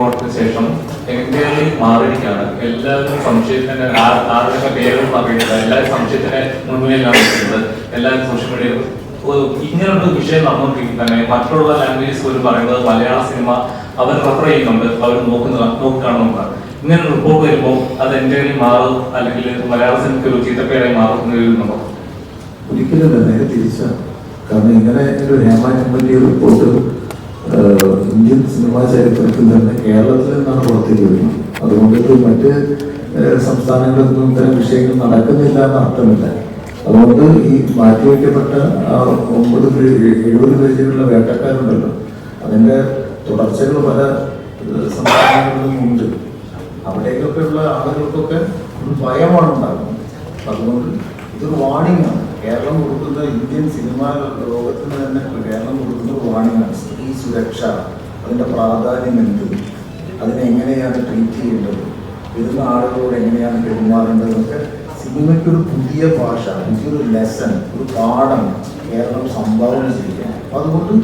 ശേഷം എൻക്വയറി മാറിയിരിക്കുകയാണ്. എല്ലാവരും സംശയത്തിന്റെ ആരുടെ പേരും അറിയില്ല എല്ലാവരും സംശയത്തിന്റെ മുൻപിലാണ് നിൽക്കുന്നത്. എല്ലാവരും സോഷ്യൽ മീഡിയ ഇങ്ങനൊരു വിഷയം നടന്നുകൊണ്ടിരിക്കും തന്നെ. മറ്റുള്ള ലാംഗ്വേജസ് പോലും പറയുന്നത് മലയാള സിനിമ അവർ റെഫർ ചെയ്യുന്നുണ്ട്. അവർ നോക്കുന്ന നോക്കുകയാണെന്നുണ്ട് ഇങ്ങനെ റിപ്പോർട്ട് വരുമ്പോൾ അത് എൻക്വയറി മാറും അല്ലെങ്കിൽ മലയാള സിനിമയ്ക്ക് ഒരു ചീത്തപ്പേരായി മാറുന്ന വരുന്നുണ്ടോ ഒരിക്കലും നേരെ തിരിച്ചാണ് കാരണം ഇങ്ങനെ ഒരു Hema committee report Indian cinema ചരിത്രത്തിൽ തന്നെ കേരളത്തിൽ നിന്നാണ് പുറത്തേക്ക് വരുന്നത് അതുകൊണ്ട് മറ്റ് സംസ്ഥാനങ്ങളിൽ നിന്നും ഇത്തരം വിഷയങ്ങൾ നടക്കുന്നില്ല എന്നർത്ഥമില്ല അതുകൊണ്ട് ഈ മാറ്റിവെക്കപ്പെട്ട ഒമ്പത് എഴുപത് പേജുകളുടെ വേട്ടക്കാരുണ്ടല്ലോ അതിന്റെ തുടർച്ചകൾ പല സംസ്ഥാനങ്ങളിലും ഉണ്ട് അവിടേക്കൊക്കെയുള്ള ആളുകൾക്കൊക്കെ ഒരു ഭയമാണ് ഉണ്ടാകുന്നത് അതുകൊണ്ട് ഇതൊരു വാണിംഗ് ആണ്. കേരളം കൊടുക്കുന്ന ഇന്ത്യൻ സിനിമാ ലോകത്തിന് തന്നെ കേരളം കൊടുക്കുന്ന വാണിംഗ്സ് ഈ സുരക്ഷ അതിന്റെ പ്രാധാന്യം എന്ത്? അതിനെ എങ്ങനെയാണ് ട്രീറ്റ് ചെയ്യേണ്ടത്? വരുന്ന ആളുകളോട് എങ്ങനെയാണ് പെരുമാറേണ്ടതൊക്കെ സിനിമയ്ക്കൊരു പുതിയ ഭാഷ പുതിയൊരു ലെസൺ ഒരു പാഠം കേരളം സംഭാവന ചെയ്യുകയാണ്. അപ്പം അതുകൊണ്ട്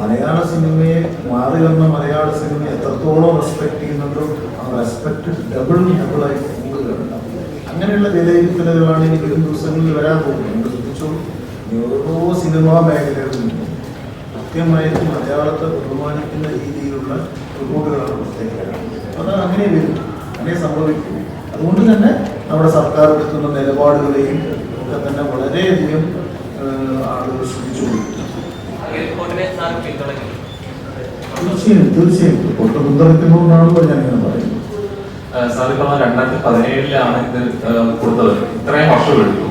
മലയാള സിനിമയെ മാറി വന്ന മലയാള സിനിമ എത്രത്തോളം റെസ്പെക്ട് ചെയ്യുന്നുണ്ടോ ആ റെസ്പെക്ട് ഡബിൾ ഡബിളായി കൂടുതലുണ്ട് അങ്ങനെയുള്ള വിലയിരുത്തലുകളാണ് ഇനി വരും ദിവസങ്ങളിൽ വരാൻ പോകുന്നത് ഇനി ഓരോ സിനിമാ മേഖലകളിലും കൃത്യമായിട്ട് മലയാളത്തെ ബഹുമാനിക്കുന്ന രീതിയിലുള്ള റിപ്പോർട്ടുകളാണ് പുറത്തേക്ക് വരാൻ അത് അങ്ങനെ വരും. അങ്ങനെ സംഭവിക്കും. അതുകൊണ്ട് തന്നെ നമ്മുടെ സർക്കാർ എടുക്കുന്ന നിലപാടുകളെയും ഒക്കെ തന്നെ വളരെയധികം ആളുകൾ ശ്രദ്ധിച്ചുകൊണ്ടിരിക്കും തീർച്ചയായും തീർച്ചയായും. റിപ്പോർട്ട് പിന്തുണയ്ക്കുന്നതുകൊണ്ടാണ് ഞാൻ ഇങ്ങനെ പറയുന്നത് സാർ പറഞ്ഞ രണ്ടായിരത്തി പതിനേഴിലാണ് ഇത് കൊടുത്തത്. ഇത്രയും വർഷം എടുത്തു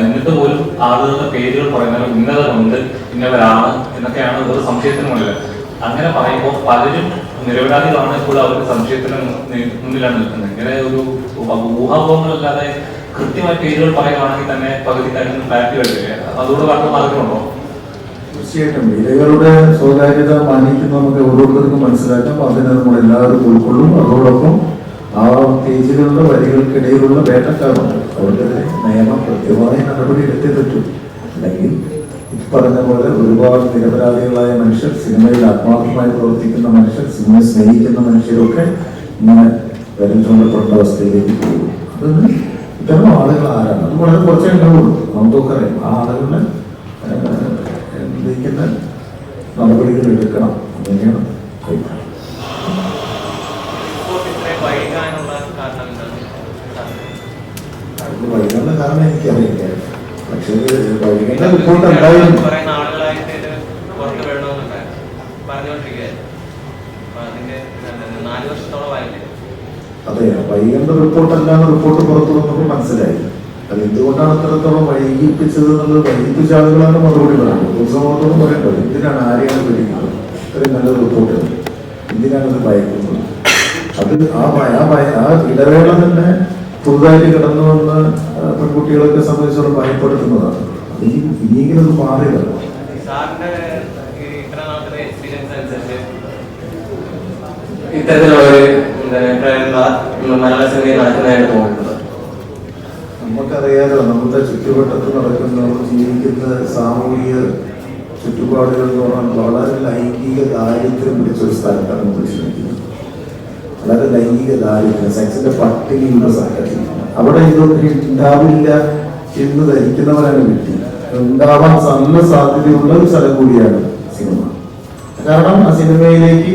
എന്നിട്ട് പോലും ആളുകളുടെ പേരുകൾ പറയുന്നത് ഇന്നവരുണ്ട് ഇന്നവരാണ് എന്നൊക്കെയാണ് ഒരു സംശയത്തിന് അങ്ങനെ പറയുമ്പോൾ പലരും നിരപരാധികളാണ് ഇപ്പോൾ അവർക്ക് സംശയത്തിന് മുന്നിലാണ് നിൽക്കുന്നത്. ഇങ്ങനെ ഒരു ഊഹാപോഹങ്ങളല്ലാതെ കൃത്യമായ പേരുകൾ പറയുകയാണെങ്കിൽ തന്നെ പകുതി കാര്യം ക്ലാരിറ്റി വരില്ലേ? അതുകൊണ്ട് പറഞ്ഞ മാർഗമുണ്ടോ? തീർച്ചയായിട്ടും. വിലകളുടെ സ്വകാര്യത മാനിക്കുന്ന നമുക്ക് ഓരോരുത്തർക്കും മനസ്സിലാക്കാം. അതിനെ നമ്മൾ എല്ലാവരും ഉൾക്കൊള്ളും. അതോടൊപ്പം ആ പേജുകളുടെ വരികൾക്കിടയിലുള്ള വേട്ടക്കാരുണ്ട്. അവർക്കെതിരെ നിയമം കൃത്യമായ നടപടി എടുത്തേ പറ്റും അല്ലെങ്കിൽ പറഞ്ഞ പോലെ ഒരുപാട് നിരപരാധികളായ മനുഷ്യർ സിനിമയിൽ ആത്മാർത്ഥമായി പ്രവർത്തിക്കുന്ന മനുഷ്യർ സിനിമയെ സ്നേഹിക്കുന്ന മനുഷ്യരൊക്കെ ഇങ്ങനെ വിരൽ ചൂണ്ടപ്പെട്ട അവസ്ഥയിലേക്ക് പോകും. അത് ഇത്തരം ആളുകൾ ആരാണ്? അത് വളരെ കുറച്ചേ ഉണ്ടാവുള്ളൂ. നമുക്കൊക്കെ ആ എന്തിക്കുന്ന നടപടികൾ എടുക്കണം. അങ്ങനെയാണ് അഭിപ്രായം. റിപ്പോർട്ട് ഇത്രയും വൈകാനുള്ള കാരണം എന്താണ് അത് വൈകുന്ന കാരണം എനിക്കറിയില്ല. പക്ഷേ വൈകുന്ന റിപ്പോർട്ട് ഉണ്ടായിരുന്നു അതെ വൈകേണ്ട റിപ്പോർട്ട് അല്ലാന്ന് റിപ്പോർട്ട് പുറത്തു വന്നപ്പോൾ മനസ്സിലായി. അത് എന്തുകൊണ്ടാണ് അത്രത്തോളം വൈകിപ്പിച്ചത് എന്നുള്ളത് വൈകിപ്പിച്ച ആളുകളാണ് മറുപടി പറയുന്നത്. പൊതുസമൂഹത്തോട് പറയേണ്ടത് എന്തിനാണ് ആരെയാണ് പിടിക്കുന്നത്? അത്രയും നല്ല റിപ്പോർട്ട് എന്തിനാണ് അത് ഭയക്കുന്നത്? അത് ആ ആ ഇടവേള തന്നെ പുതുതായിട്ട് കടന്നു വന്ന പെൺകുട്ടികളൊക്കെ സംബന്ധിച്ചോളം ഭയപ്പെടുത്തുന്നതാണ്. ഇനിയെങ്കിലും അത് മാറില്ല ഇത്തരത്തിലുള്ള മലയാള സിനിമയിൽ നടക്കുന്നതായിട്ട് തോന്നുന്നത് നമുക്കറിയാലോ നമ്മുടെ ചുറ്റുവട്ടത്ത് നടക്കുന്ന ജീവിക്കുന്ന സാമൂഹിക ചുറ്റുപാടുകൾ എന്ന് പറഞ്ഞാൽ വളരെ ലൈംഗിക ദാരിദ്ര്യം പിടിച്ച ഒരു സ്ഥലത്താണ് നമ്മൾ ജീവിക്കുന്നത് വളരെ ലൈംഗിക ദാരിദ്ര്യം സെക്സിന്റെ പട്ടികയുള്ള സാഹചര്യം. അവിടെ ഇതൊക്കെ ഉണ്ടാവില്ല എന്ന് ധരിക്കുന്നവരാണ് വ്യക്തി. ഉണ്ടാവാൻ നല്ല സാധ്യതയുള്ള ഒരു സ്ഥലം കൂടിയാണ് സിനിമ. കാരണം ആ സിനിമയിലേക്ക്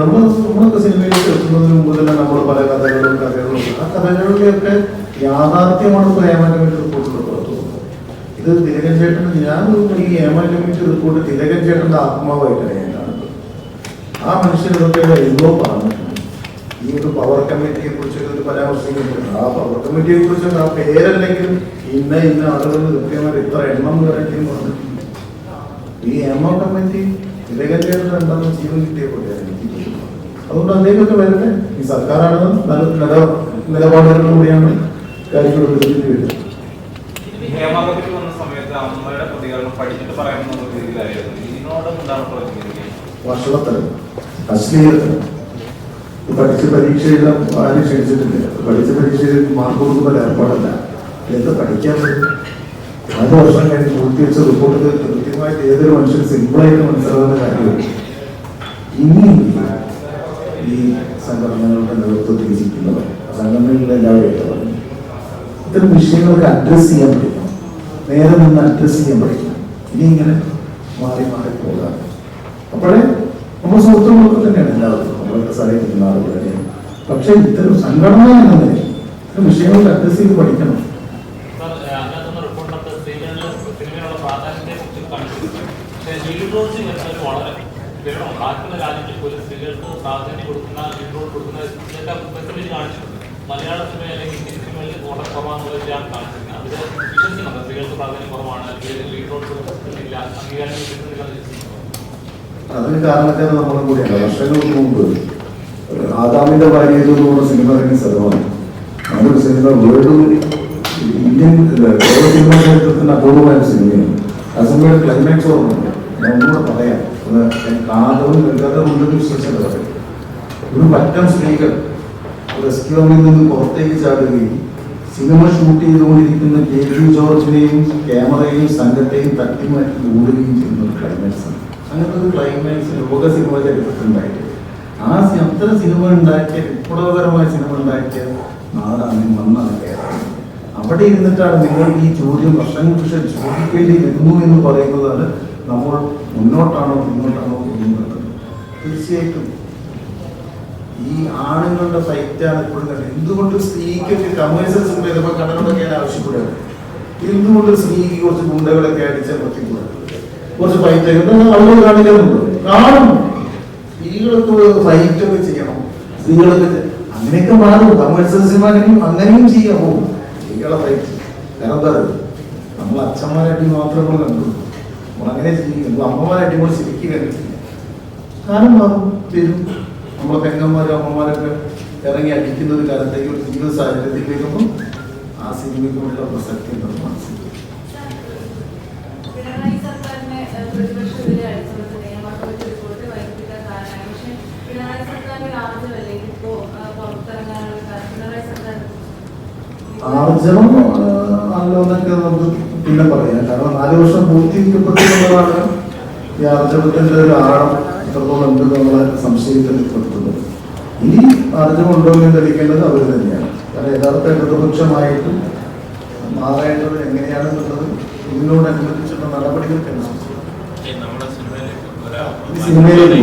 നമ്മൾ നമ്മളൊക്കെ സിനിമയിലേക്ക് എത്തുന്നതിന് മുമ്പ് തന്നെ നമ്മൾ പല കഥകളും കഥകളും ആ കഥകളിലൊക്കെ യാഥാർത്ഥ്യമാണ് ഇപ്പോൾ ഏമാറ്റമിറ്റ് റിപ്പോർട്ടിൽ പുറത്തുവന്നത് ഇത് തിലകൻ ചേട്ടൻ ഞാൻ ഈ ഏമാറ്റമിറ്റ് റിപ്പോർട്ട് തിലകൻ ചേട്ടന്റെ ആത്മാവായിട്ടാണ് ഞാൻ ആ മനുഷ്യരൊക്കെ എന്തോ പറഞ്ഞിട്ടുണ്ട്. ഈ ഒരു പവർ കമ്മിറ്റിയെ കുറിച്ചൊക്കെ ഒരു പരാമർശിക്കുന്നുണ്ട്. ആ പവർ കമ്മിറ്റിയെ കുറിച്ച് ആ പേരല്ലെങ്കിലും ഇന്ന ഇന്ന ആളുകൾ കൃത്യമായിട്ട് ഇത്ര എണ്ണം വരട്ടെയും പറഞ്ഞിട്ടുണ്ട്. ഈ എം എം കമ്മിറ്റി തിലകഞ്ചേട്ടൻ എന്താണെന്ന് ജീവൻ കിട്ടിയ പോലെയാണ് അതുകൊണ്ട് അദ്ദേഹമൊക്കെ വരുന്നത് ഈ സർക്കാരാണ് നല്ല നില നിലപാടുകളിലൂടെയാണ് കാര്യങ്ങൾ എടുത്തിട്ട് വരുന്നത്. ഹേമാകത്തിൽ വന്ന സമയത്ത് അമ്മയുടെ പ്രതികരണം പഠിച്ചിട്ട് പറയാമെന്നുള്ള രീതിയിലായിരുന്നു. ഇതിനോട് എന്താണ് പ്രതികരിക്കുക? വർഷത്തരം അശ്ലീലത്തിന് പഠിച്ച പരീക്ഷ എഴുതാൻ ആരും ക്ഷണിച്ചിട്ടില്ല. പഠിച്ച പരീക്ഷയിൽ മാർക്ക് കൊടുക്കുന്ന ഏർപ്പാടല്ല. എന്ത് പഠിക്കാൻ നാല് വർഷം കഴിഞ്ഞ് പൂർത്തി വെച്ച റിപ്പോർട്ട് കൃത്യമായിട്ട് ഏതൊരു മനുഷ്യൻ സിമ്പിളായിട്ട് മനസ്സിലാവുന്ന കാര്യമാണ്. ഇനി ഈ സംഘടനകളുടെ നേതൃത്വത്തിൽ ഇരിക്കുന്നവർ സംഘടനകളിൽ എല്ലാവരും ഇത്തരം വിഷയങ്ങൾക്ക് അഡ്രസ് ചെയ്യാൻ പഠിക്കണം. നേരെ നിന്ന് അഡ്രസ്സ് ചെയ്യാൻ പഠിക്കണം. ഇനി ഇങ്ങനെ മാറി മാറി പോകാം. അപ്പോഴേ നമ്മൾ സുഹൃത്തുക്കളൊക്കെ തന്നെയാണ്. എല്ലാവരും നമ്മളൊക്കെ സഹായിക്കുന്ന ആളുകൾ തന്നെയാണ്. പക്ഷേ ഇത്തരം സംഘടന എന്നത് വിഷയങ്ങൾക്ക് അഡ്രസ്സ് ചെയ്ത് പഠിക്കണം. ബാക്കിയുള്ള രാജ്യങ്ങളിൽ പോലും സ്ത്രീകൾക്ക് പ്രാധാന്യം കൊടുക്കുന്ന ലീഡ് കൊടുക്കുന്ന ഇതൊക്കെ പെർസെന്റേജ് കാണിച്ചിട്ടുണ്ട്. മലയാള സിനിമ അല്ലെങ്കിൽ ഹിന്ദി സിനിമയിൽ വളരെ കുറവാണെന്നുള്ളതാണ് കാണിച്ചിരിക്കുന്നത്. അതിൽ വിശ്വസിക്കുന്നുണ്ട്? സ്ത്രീകൾക്ക് പ്രാധാന്യം കുറവാണ് ലീഡ് റോൾ കൊടുക്കുന്നില്ല അംഗീകാരം കിട്ടുന്നില്ല അതിന് കാരണക്കാരൻ നമ്മളെ കൂടിയാണ്. വർഷങ്ങൾക്ക് മുമ്പ് ആദാമിന്റെ ഭാര്യ സിനിമ ഇറങ്ങിയ സ്ഥലമാണ്. അതൊരു cinema world Indian Kerala cinema ചരിത്രത്തിന് അപൂർവമായ സിനിമയാണ്. ആ സിനിമയുടെ ക്ലൈമാക്സ് ഓർമ്മ ഞാൻ പറയാം. കാണാത്തവരും കേൾക്കാത്തവരും വിശ്വസിച്ചത് ഒരു പറ്റം സ്ത്രീകൾ റെസ്ക്യൂമിൽ നിന്ന് പുറത്തേക്ക് ചാടുകയും സിനിമ ഷൂട്ട് ചെയ്തുകൊണ്ടിരിക്കുന്ന കെ ജി ജോർജിനെയും ക്യാമറയും സംഘത്തെയും തട്ടിമാറ്റി ഓടുകയും ചെയ്യുന്ന ഒരു ക്ലൈമാക്സ് ആണ്. അങ്ങനത്തെ ഒരു ക്ലൈമാക്സ് ലോക സിനിമ ചരിത്രത്തിലുണ്ടായിട്ട്. ആ അത്തരം സിനിമ ഉണ്ടാക്കിയ വിപ്ലവകരമായ സിനിമ ഉണ്ടാക്കിയ നാടാണ് മണ്ണാണ് കേരളം. അവിടെ ഇരുന്നിട്ടാണ് നിങ്ങൾ ഈ ചോദ്യം വർഷങ്ങൾക്ക് പക്ഷെ ചോദിക്കേണ്ടി വരുന്നു എന്ന് പറയുന്നതാണ് നമ്മൾ മുന്നോട്ടാണോ മുന്നോട്ടാണോ പോകുന്നത്. തീർച്ചയായിട്ടും ഈ ആണുങ്ങളുടെ ഫൈറ്റാണ് ഇപ്പോഴും കണ്ടത്. എന്തുകൊണ്ട് സ്ത്രീക്കൊക്കെ കമേഴ്സ്യൽ കടകളൊക്കെ ഞാൻ ആവശ്യപ്പെടുകയാണ്? എന്തുകൊണ്ട് സ്ത്രീക്ക് കുറച്ച് ഗുണ്ടകളൊക്കെ അടിച്ചാൽ പറ്റിക്കൂടാ കുറച്ച് ഫൈറ്റ് അവർ കാണിക്കുന്നുണ്ട് കാണും. സ്ത്രീകൾക്ക് ഫൈറ്റ് ഒക്കെ ചെയ്യണം? സ്ത്രീകളൊക്കെ അങ്ങനെയൊക്കെ മാറും. സിനിമ അങ്ങനെയും അങ്ങനെയും ചെയ്യാമോ സ്ത്രീകളെ ഫൈറ്റ് കാരണം എന്താ? നമ്മൾ അച്ഛന്മാരായിട്ട് മാത്രം നമ്മൾ കണ്ടു നമ്മൾ അങ്ങനെ ചെയ്യും അമ്മമാരായിട്ട് നമ്മൾ ശരിക്കും കാരണം മാറും വരും. നമ്മളെ പെങ്ങന്മാരും അമ്മമാരൊക്കെ ഇറങ്ങി അടിക്കുന്ന ഒരു കാലത്തേക്ക് ഒരു ജീവിത വരുമ്പോൾ ആ സിനിമയ്ക്കുള്ള പ്രസക്തി ഉണ്ടെന്ന് മനസ്സിലാക്കും ആർജവം ആണല്ലോ എന്നൊക്കെ നമുക്ക് പിന്നെ പറയാം. കാരണം നാല് വർഷം പൂർത്തീകരിക്കപ്പെട്ടുള്ളതാണ് ഈ ആർജവത്തിന്റെ ഒരു ആഴം. എത്രത്തോളം ഉണ്ട് നമ്മളെ സംശയത്തിൽ പെടുത്തുന്നത് ഇനി ആർജവം ഉണ്ടോ എന്ന് ധരിക്കേണ്ടത് അവർ തന്നെയാണ്. കാരണം യഥാർത്ഥ ഇടതുപക്ഷമായിട്ട് മാറേണ്ടത് എങ്ങനെയാണെന്നുള്ളത് ഇതിനോടനുബന്ധിച്ചുള്ള നടപടികൾക്കനുസരിച്ച് നമ്മുടെ സിനിമയിലേക്ക് ഈ സിനിമയിലേക്ക്